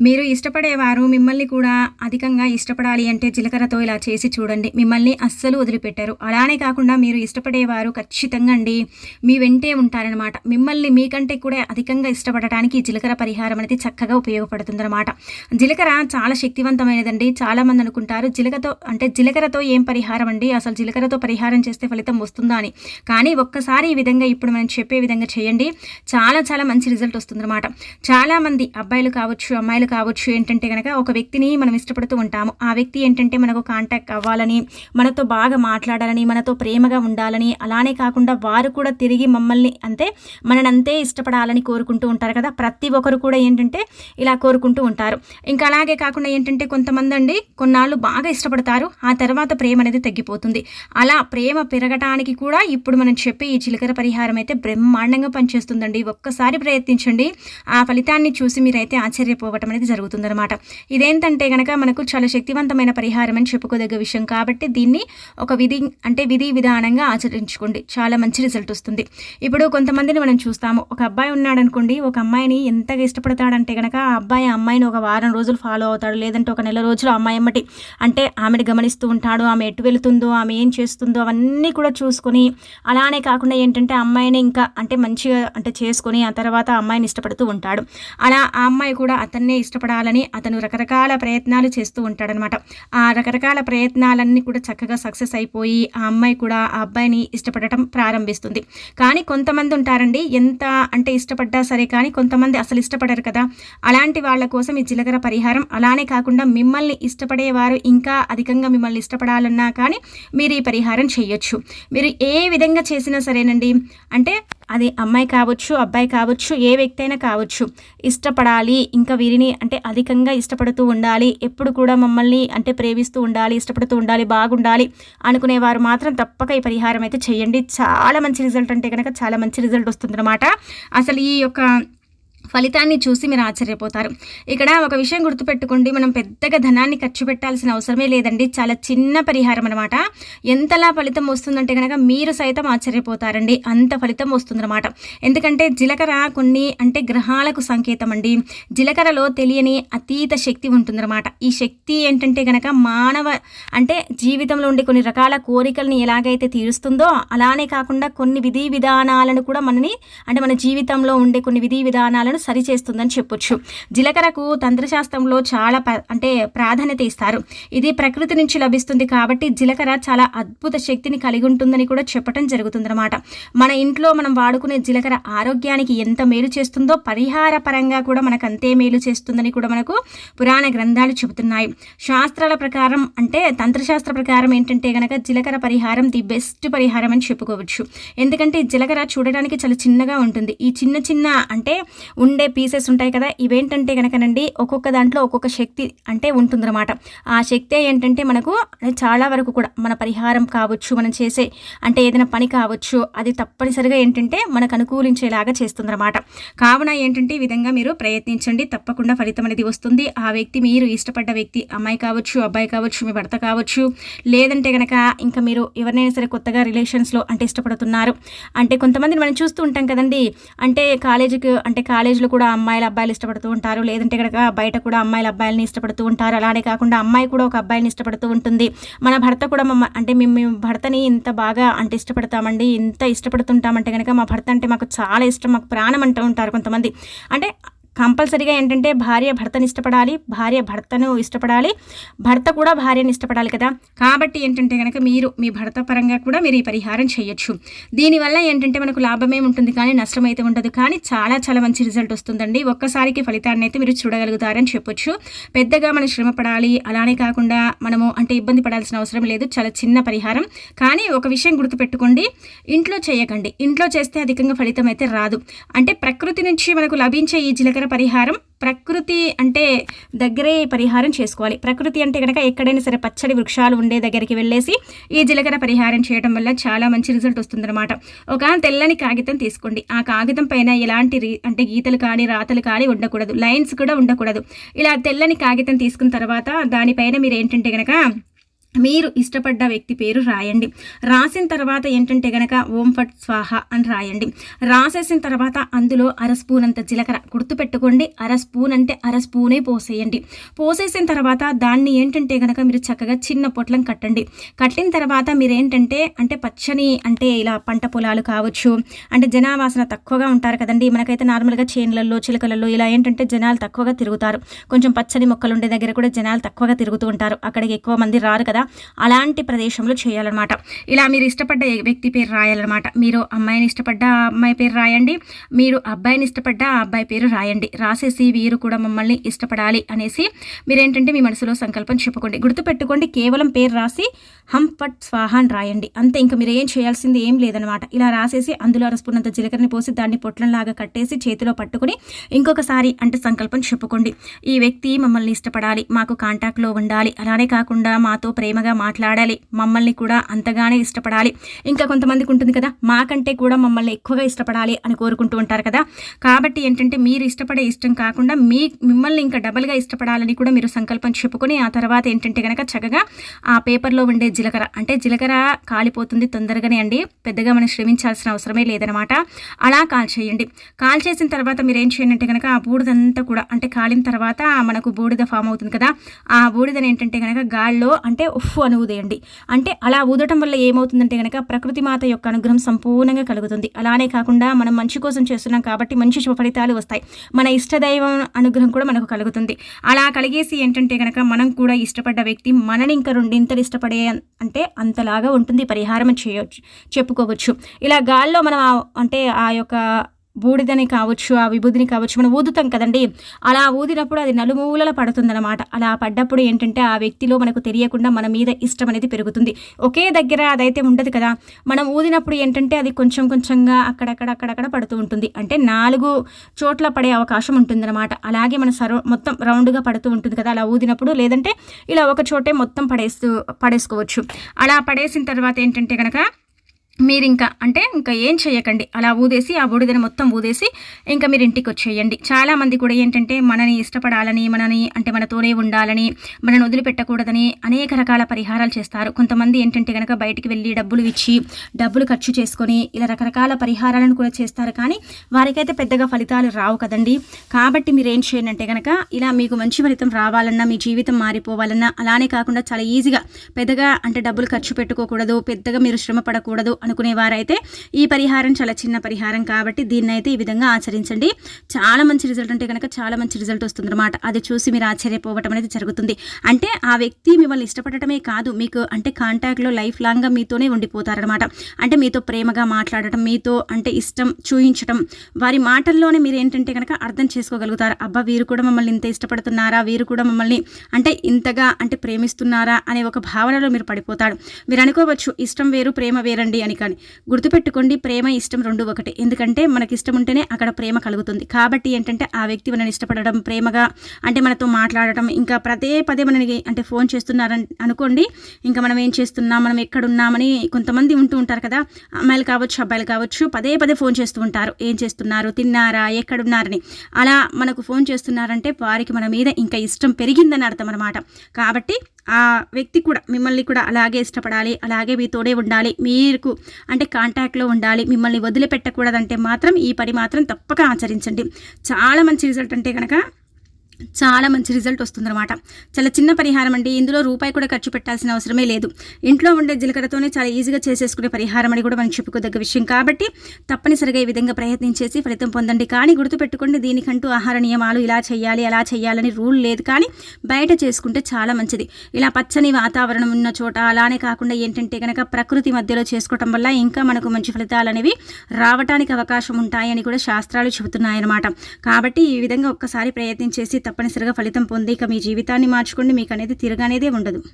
మీరు ఇష్టపడేవారు మిమ్మల్ని కూడా అధికంగా ఇష్టపడాలి అంటే జీలకర్రతో ఇలా చేసి చూడండి. మిమ్మల్ని అస్సలు వదిలిపెట్టారు. అలానే కాకుండా మీరు ఇష్టపడేవారు ఖచ్చితంగా అండి. మీ వెంటే ఉంటారనమాట మిమ్మల్ని మీకంటే కూడా అధికంగా ఇష్టపడటానికి ఈ జీలకర్ర పరిహారం అనేది చక్కగా ఉపయోగపడుతుందన్నమాట. జీలకర్ర చాలా శక్తివంతమైనదండి. చాలామంది అనుకుంటారు జీలకతో అంటే జీలకర్రతో ఏం పరిహారం అండి? అసలు జీలకర్రతో పరిహారం చేస్తే ఫలితం వస్తుందా అని. కానీ ఒక్కసారి ఈ విధంగా ఇప్పుడు మనం చెప్పే విధంగా చేయండి. చాలా చాలా మంచి రిజల్ట్ వస్తుందన్నమాట. చాలామంది అబ్బాయిలు కావచ్చు అమ్మాయిలు అమ్మాయిలు కావచ్చు ఏంటంటే కనుక ఒక వ్యక్తిని మనం ఇష్టపడుతూ ఉంటాము. ఆ వ్యక్తి ఏంటంటే మనకు కాంటాక్ట్ అవ్వాలని మనతో బాగా మాట్లాడాలని మనతో ప్రేమగా ఉండాలని అలానే కాకుండా వారు కూడా తిరిగి మమ్మల్ని అంతే మనని అంతే ఇష్టపడాలని కోరుకుంటూ ఉంటారు కదా. ప్రతి ఒక్కరు కూడా ఏంటంటే ఇలా కోరుకుంటూ ఉంటారు. ఇంకా అలాగే కాకుండా ఏంటంటే కొంతమంది అండి కొన్నాళ్ళు బాగా ఇష్టపడతారు. ఆ తర్వాత ప్రేమ అనేది తగ్గిపోతుంది. అలా ప్రేమ పెరగటానికి కూడా ఇప్పుడు మనం చెప్పే ఈ చిలకర పరిహారం అయితే బ్రహ్మాండంగా పనిచేస్తుందండి. ఒక్కసారి ప్రయత్నించండి. ఆ ఫలితాన్ని చూసి మీరైతే ఆశ్చర్యపోవటం అనేది జరుగుతుందన్నమాట. ఇదేంటంటే కనుక మనకు చాలా శక్తివంతమైన పరిహారం అని చెప్పుకోదగ్గ విషయం కాబట్టి దీన్ని ఒక విధి అంటే విధి విధానంగా ఆచరించుకోండి. చాలా మంచి రిజల్ట్ వస్తుంది. ఇప్పుడు కొంతమందిని మనం చూస్తాము. ఒక అబ్బాయి ఉన్నాడు అనుకోండి ఒక అమ్మాయిని ఎంతగా ఇష్టపడతాడంటే కనుక ఆ అబ్బాయి అమ్మాయిని ఒక వారం రోజులు ఫాలో అవుతాడు. లేదంటే ఒక నెల రోజులు అమ్మాయి అమ్మటి అంటే ఆమెను గమనిస్తూ ఉంటాడు. ఆమె ఎటు వెళుతుందో ఆమె ఏం చేస్తుందో అవన్నీ కూడా చూసుకొని అలానే కాకుండా ఏంటంటే అమ్మాయిని ఇంకా అంటే మంచిగా అంటే చేసుకొని ఆ తర్వాత అమ్మాయిని ఇష్టపడుతూ ఉంటాడు. అలా ఆ అమ్మాయి కూడా అతన్నే ఇష్టపడాలని అతను రకరకాల ప్రయత్నాలు చేస్తూ ఉంటాడనమాట. ఆ రకరకాల ప్రయత్నాలన్నీ కూడా చక్కగా సక్సెస్ అయిపోయి ఆ అమ్మాయి కూడా ఆ అబ్బాయిని ఇష్టపడటం ప్రారంభిస్తుంది. కానీ కొంతమంది ఉంటారండి ఎంత అంటే ఇష్టపడ్డా సరే కానీ కొంతమంది అసలు ఇష్టపడరు కదా. అలాంటి వాళ్ళ కోసం ఈ జీలకర్ర పరిహారం అలానే కాకుండా మిమ్మల్ని ఇష్టపడేవారు ఇంకా అధికంగా మిమ్మల్ని ఇష్టపడాలన్నా కానీ మీరు ఈ పరిహారం చేయొచ్చు. మీరు ఏ విధంగా చేసినా సరేనండి అంటే అది అమ్మాయి కావచ్చు అబ్బాయి కావచ్చు ఏ వ్యక్తి అయినా కావచ్చు. ఇష్టపడాలి. ఇంకా వీరిని అంటే అధికంగా ఇష్టపడుతూ ఉండాలి. ఎప్పుడు కూడా మమ్మల్ని అంటే ప్రేమిస్తూ ఉండాలి ఇష్టపడుతూ ఉండాలి బాగుండాలి అనుకునేవారు మాత్రం తప్పక ఈ పరిహారం అయితే చేయండి. చాలా మంచి రిజల్ట్ అంటే కనుక చాలా మంచి రిజల్ట్ వస్తుందన్నమాట. అసలు ఈ యొక్క ఫలితాన్ని చూసి మీరు ఆశ్చర్యపోతారు. ఇక్కడ ఒక విషయం గుర్తుపెట్టుకోండి. మనం పెద్దగా ధనాన్ని ఖర్చు పెట్టాల్సిన అవసరమే లేదండి. చాలా చిన్న పరిహారం అనమాట ఎంతలా ఫలితం వస్తుందంటే కనుక మీరు సైతం ఆశ్చర్యపోతారండి. అంత ఫలితం వస్తుందన్నమాట. ఎందుకంటే జీలకర్ర కొన్ని అంటే గ్రహాలకు సంకేతం అండి. జీలకర్రలో తెలియని అతీత శక్తి ఉంటుందన్నమాట. ఈ శక్తి ఏంటంటే కనుక మానవ అంటే జీవితంలో ఉండే కొన్ని రకాల కోరికల్ని ఎలాగైతే తీరుస్తుందో అలానే కాకుండా కొన్ని విధి విధానాలను కూడా మనని అంటే మన జీవితంలో ఉండే కొన్ని విధి విధానాలను సరిచేస్తుందని చెప్పొచ్చు. జీలకర్రకు తంత్రశాస్త్రంలో చాలా అంటే ప్రాధాన్యత ఇస్తారు. ఇది ప్రకృతి నుంచి లభిస్తుంది కాబట్టి జీలకర్ర చాలా అద్భుత శక్తిని కలిగి ఉంటుందని కూడా చెప్పడం జరుగుతుందన్నమాట. మన ఇంట్లో మనం వాడుకునే జీలకర్ర ఆరోగ్యానికి ఎంత మేలు చేస్తుందో పరిహార పరంగా కూడా మనకు అంతే మేలు చేస్తుందని కూడా మనకు పురాణ గ్రంథాలు చెబుతున్నాయి. శాస్త్రాల ప్రకారం అంటే తంత్రశాస్త్ర ప్రకారం ఏంటంటే గనక జీలకర్ర పరిహారం ది బెస్ట్ పరిహారం అని చెప్పుకోవచ్చు. ఎందుకంటే జీలకర్ర చూడడానికి చాలా చిన్నగా ఉంటుంది. ఈ చిన్న చిన్న అంటే ఉండే పీసెస్ ఉంటాయి కదా ఇవేంటంటే కనుకనండి ఒక్కొక్క దాంట్లో ఒక్కొక్క శక్తి అంటే ఉంటుందన్నమాట. ఆ శక్తి ఏంటంటే మనకు చాలా వరకు కూడా మన పరిహారం కావచ్చు మనం చేసే అంటే ఏదైనా పని కావచ్చు అది తప్పనిసరిగా ఏంటంటే మనకు అనుకూలించేలాగా చేస్తుందన్నమాట. కావున ఏంటంటే ఈ విధంగా మీరు ప్రయత్నించండి తప్పకుండా ఫలితం అనేది వస్తుంది. ఆ వ్యక్తి మీరు ఇష్టపడ్డ వ్యక్తి అమ్మాయి కావచ్చు అబ్బాయి కావచ్చు మీ భర్త కావచ్చు లేదంటే కనుక ఇంకా మీరు ఎవరినైనా సరే కొత్తగా రిలేషన్స్లో అంటే ఇష్టపడుతున్నారు. అంటే కొంతమందిని మనం చూస్తూ ఉంటాం కదండి అంటే కాలేజీకి అంటే కాలేజ్ కాలేజ్లో కూడా అమ్మాయిలు అబ్బాయిలు ఇష్టపడుతూ ఉంటారు. లేదంటే కనుక బయట కూడా అమ్మాయిలు అబ్బాయిలని ఇష్టపడుతూ ఉంటారు. అలానే కాకుండా అమ్మాయి కూడా ఒక అబ్బాయిని ఇష్టపడుతూ ఉంటుంది. మన భర్త కూడా మమ్మ అంటే మేము భర్తని ఇంత బాగా అంటే ఇష్టపడతామండి ఇంత ఇష్టపడుతుంటామంటే కనుక మా భర్త అంటే మాకు చాలా ఇష్టం మాకు ప్రాణం అంటూ ఉంటారు కొంతమంది. అంటే కంపల్సరీగా ఏంటంటే భార్య భర్తను ఇష్టపడాలి భార్య భర్తను ఇష్టపడాలి భర్త కూడా భార్యను ఇష్టపడాలి కదా. కాబట్టి ఏంటంటే కనుక మీరు మీ భర్త పరంగా కూడా మీరు ఈ పరిహారం చేయొచ్చు. దీనివల్ల ఏంటంటే మనకు లాభమే ఉంటుంది కానీ నష్టం అయితే ఉండదు. కానీ చాలా చాలా మంచి రిజల్ట్ వస్తుందండి. ఒక్కసారికి ఫలితాన్ని అయితే మీరు చూడగలుగుతారని చెప్పొచ్చు. పెద్దగా మనం శ్రమ పడాలి. అలానే కాకుండా మనము అంటే ఇబ్బంది పడాల్సిన అవసరం లేదు. చాలా చిన్న పరిహారం. కానీ ఒక విషయం గుర్తుపెట్టుకోండి. ఇంట్లో చేయకండి. ఇంట్లో చేస్తే అధికంగా ఫలితం అయితే రాదు. అంటే ప్రకృతి నుంచి మనకు లభించే ఈ జీలకర్ర దగ్గర పరిహారం ప్రకృతి అంటే దగ్గరే పరిహారం చేసుకోవాలి. ప్రకృతి అంటే కనుక ఎక్కడైనా సరే పచ్చడి వృక్షాలు ఉండే దగ్గరికి వెళ్ళేసి ఈ జీలకర్ర పరిహారం చేయడం వల్ల చాలా మంచి రిజల్ట్ వస్తుందన్నమాట. ఒక తెల్లని కాగితం తీసుకోండి. ఆ కాగితం పైన ఎలాంటి అంటే గీతలు కానీ రాతలు కానీ ఉండకూడదు. లైన్స్ కూడా ఉండకూడదు. ఇలా తెల్లని కాగితం తీసుకున్న తర్వాత దానిపైన మీరు ఏంటంటే కనుక మీరు ఇష్టపడ్డ వ్యక్తి పేరు రాయండి. రాసిన తర్వాత ఏంటంటే గనక ఓం ఫట్ స్వాహ అని రాయండి. రాసేసిన తర్వాత అందులో అర స్పూన్ అంత జీలకర్ర గుర్తుపెట్టుకోండి. అర స్పూన్ అంటే అర స్పూనే పోసేయండి. పోసేసిన తర్వాత దాన్ని ఏంటంటే గనక మీరు చక్కగా చిన్న పొట్లం కట్టండి. కట్టిన తర్వాత మీరు ఏంటంటే అంటే పచ్చని అంటే ఇలా పంట పొలాలు కావచ్చు అంటే జనావాసన తక్కువగా ఉంటారు కదండి. మనకైతే నార్మల్గా చేనులలో చిలకలలో ఇలా ఏంటంటే జనాలు తక్కువగా తిరుగుతారు. కొంచెం పచ్చని మొక్కలు ఉండే దగ్గర కూడా జనాలు తక్కువగా తిరుగుతూ ఉంటారు. అక్కడికి ఎక్కువ మంది రారు కదా. అలాంటి ప్రదేశంలో చేయాలన్నమాట. ఇలా మీరు ఇష్టపడ్డ వ్యక్తి పేరు రాయాలన్నమాట. మీరు అమ్మాయిని ఇష్టపడ్డ అమ్మాయి పేరు రాయండి. మీరు అబ్బాయిని ఇష్టపడ్డ ఆ అబ్బాయి పేరు రాయండి. రాసేసి వీరు కూడా మమ్మల్ని ఇష్టపడాలి అనేసి మీరేంటంటే మీ మనసులో సంకల్పం చెప్పుకోండి. గుర్తుపెట్టుకోండి కేవలం పేరు రాసి హం పట్ స్వాహ అని రాయండి. అంతే ఇంకా మీరు ఏం చేయాల్సింది ఏం లేదనమాట ఇలా రాసేసి అందులో రసపున్నంత జీలకర్రని పోసి దాన్ని పొట్లంలాగా కట్టేసి చేతిలో పట్టుకుని ఇంకొకసారి అంటే సంకల్పం చెప్పుకోండి. ఈ వ్యక్తి మమ్మల్ని ఇష్టపడాలి మాకు కాంటాక్ట్లో ఉండాలి. అలానే కాకుండా మాతో ప్రేమగా మాట్లాడాలి. మమ్మల్ని కూడా అంతగానే ఇష్టపడాలి. ఇంకా కొంతమందికి ఉంటుంది కదా మాకంటే కూడా మమ్మల్ని ఎక్కువగా ఇష్టపడాలి అని కోరుకుంటూ ఉంటారు కదా. కాబట్టి ఏంటంటే మీరు ఇష్టపడే ఇష్టం కాకుండా మీ మిమ్మల్ని ఇంకా డబల్గా ఇష్టపడాలని కూడా మీరు సంకల్పం చెప్పుకొని ఆ తర్వాత ఏంటంటే కనుక చక్కగా ఆ పేపర్లో ఉండే జీలకర్ర అంటే జీలకర్ర కాలిపోతుంది తొందరగానే అండి. పెద్దగా మనం శ్రమించాల్సిన అవసరమే లేదనమాట. అలా కాల్ చేయండి కాల్ చేసిన తర్వాత మీరు ఏం చేయండి అంటే కనుక ఆ బూడిదంతా కూడా అంటే కాలిన తర్వాత మనకు బూడిద ఫామ్ అవుతుంది కదా. ఆ బూడిదని ఏంటంటే కనుక గాల్లో అంటే ఉఫ్ అని ఊదేయండి. అంటే అలా ఊదటం వల్ల ఏమవుతుందంటే కనుక ప్రకృతి మాత యొక్క అనుగ్రహం సంపూర్ణంగా కలుగుతుంది. అలానే కాకుండా మనం మంచి కోసం చేస్తున్నాం కాబట్టి మంచి శుభ ఫలితాలు వస్తాయి. మన ఇష్టదైవం అనుగ్రహం కూడా మనకు కలుగుతుంది. అలా కలిగేసి ఏంటంటే కనుక మనం కూడా ఇష్టపడ్డ వ్యక్తి మనని ఇంకా రెండింతలు ఇష్టపడే అంటే అంతలాగా ఉంటుంది. పరిహారం చేయవచ్చు చెప్పుకోవచ్చు. ఇలా గాల్లో మనం అంటే ఆ యొక్క బూడిదని కావచ్చు ఆ విభూదిని కావచ్చు మనం ఊదుతాం కదండి. అలా ఊదినప్పుడు అది నలుమూలల పడుతుందన్నమాట. అలా పడ్డప్పుడు ఏంటంటే ఆ వ్యక్తిలో మనకు తెలియకుండా మన మీద ఇష్టం అనేది పెరుగుతుంది. ఒకే దగ్గర అదైతే ఉండదు కదా. మనం ఊదినప్పుడు ఏంటంటే అది కొంచెం కొంచెంగా అక్కడక్కడ అక్కడక్కడ పడుతూ ఉంటుంది. అంటే నాలుగు చోట్ల పడే అవకాశం ఉంటుందన్నమాట. అలాగే మన సరౌ మొత్తం రౌండ్గా పడుతూ ఉంటుంది కదా. అలా ఊదినప్పుడు లేదంటే ఇలా ఒక చోటే మొత్తం పడేస్తూ పడేసుకోవచ్చు. అలా పడేసిన తర్వాత ఏంటంటే కనుక మీరు ఇంకా అంటే ఇంకా ఏం చేయకండి. అలా ఊదేసి ఆ బూడిదని మొత్తం ఊదేసి ఇంకా మీరు ఇంటికి వచ్చేయండి చాలామంది కూడా ఏంటంటే మనని ఇష్టపడాలని మనని అంటే మనతోనే ఉండాలని మనని వదిలిపెట్టకూడదని అనేక రకాల పరిహారాలు చేస్తారు. కొంతమంది ఏంటంటే కనుక బయటికి వెళ్ళి డబ్బులు ఇచ్చి డబ్బులు ఖర్చు చేసుకొని ఇలా రకరకాల పరిహారాలను కూడా చేస్తారు. కానీ వారికైతే పెద్దగా ఫలితాలు రావు కదండి. కాబట్టి మీరు ఏం చేయండి కనుక ఇలా మీకు మంచి ఫలితం రావాలన్నా మీ జీవితం మారిపోవాలన్నా అలానే కాకుండా చాలా ఈజీగా పెద్దగా అంటే డబ్బులు ఖర్చు పెట్టుకోకూడదు పెద్దగా మీరు శ్రమ పడకూడదు అనుకునేవారైతే ఈ పరిహారం చాలా చిన్న పరిహారం కాబట్టి దీన్ని అయితే ఈ విధంగా ఆచరించండి. చాలా మంచి రిజల్ట్ అంటే కనుక చాలా మంచి రిజల్ట్ వస్తుంది అనమాట అది చూసి మీరు ఆశ్చర్యపోవటం అనేది జరుగుతుంది. అంటే ఆ వ్యక్తి మిమ్మల్ని ఇష్టపడటమే కాదు మీకు అంటే కాంటాక్ట్లో లైఫ్ లాంగ్గా మీతోనే ఉండిపోతారనమాట అంటే మీతో ప్రేమగా మాట్లాడటం మీతో అంటే ఇష్టం చూయించడం వారి మాటల్లోనే మీరు ఏంటంటే కనుక అర్థం చేసుకోగలుగుతారు. అబ్బా వీరు కూడా మమ్మల్ని ఇంత ఇష్టపడుతున్నారా? వీరు కూడా మమ్మల్ని అంటే ఇంతగా అంటే ప్రేమిస్తున్నారా? అనే ఒక భావనలో మీరు పడిపోతాడు మీరు అనుకోవచ్చు ఇష్టం వేరు ప్రేమ వేరండి అని కానీ గుర్తుపెట్టుకోండి ప్రేమ ఇష్టం రెండు ఒకటే. ఎందుకంటే మనకి ఇష్టం ఉంటేనే అక్కడ ప్రేమ కలుగుతుంది. కాబట్టి ఏంటంటే ఆ వ్యక్తి మనని ఇష్టపడడం ప్రేమగా అంటే మనతో మాట్లాడటం ఇంకా పదే పదే మనకి అంటే ఫోన్ చేస్తున్నారని అనుకోండి ఇంకా మనం ఏం చేస్తున్నాం మనం ఎక్కడున్నామని కొంతమంది ఉంటూ ఉంటారు కదా అమ్మాయిలు కావచ్చు అబ్బాయిలు కావచ్చు పదే పదే ఫోన్ చేస్తూ ఉంటారు. ఏం చేస్తున్నారు తిన్నారా ఎక్కడున్నారని. అలా మనకు ఫోన్ చేస్తున్నారంటే వారికి మన మీద ఇంకా ఇష్టం పెరిగిందని అర్థం అనమాట కాబట్టి ఆ వ్యక్తి కూడా మిమ్మల్ని కూడా అలాగే ఇష్టపడాలి అలాగే మీతోనే ఉండాలి మీకు అంటే కాంటాక్ట్లో ఉండాలి మిమ్మల్ని వదిలిపెట్టకూడదంటే మాత్రం ఈ పని మాత్రం తప్పక ఆచరించండి. చాలా మంచి రిజల్ట్ అంటే కనుక చాలా మంచి రిజల్ట్ వస్తుందన్నమాట. చాలా చిన్న పరిహారం అండి. ఇందులో రూపాయి కూడా ఖర్చు పెట్టాల్సిన అవసరమే లేదు. ఇంట్లో ఉండే జీలకర్రతోనే చాలా ఈజీగా చేసేసుకునే పరిహారం అని కూడా మనం చెప్పుకోదగ్గ విషయం కాబట్టి తప్పనిసరిగా ఈ విధంగా ప్రయత్నించేసి ఫలితం పొందండి. కానీ గుర్తుపెట్టుకోండి దీనికంటూ ఆహార నియమాలు ఇలా చేయాలి అలా చేయాలని రూల్ లేదు. కానీ బయట చేసుకుంటే చాలా మంచిది. ఇలా పచ్చని వాతావరణం ఉన్న చోట అలానే కాకుండా ఏంటంటే కనుక ప్రకృతి మధ్యలో చేసుకోవటం వల్ల ఇంకా మనకు మంచి ఫలితాలు అనేవి రావటానికి అవకాశం ఉంటాయని కూడా శాస్త్రాలు చెబుతున్నాయన్నమాట. కాబట్టి ఈ విధంగా ఒక్కసారి ప్రయత్నించేసి తప్పనిసరిగా ఫలితం పొంది ఇక మీ జీవితాన్ని మార్చుకోండి. మీకు అనేది తిరగనేదే ఉండదు.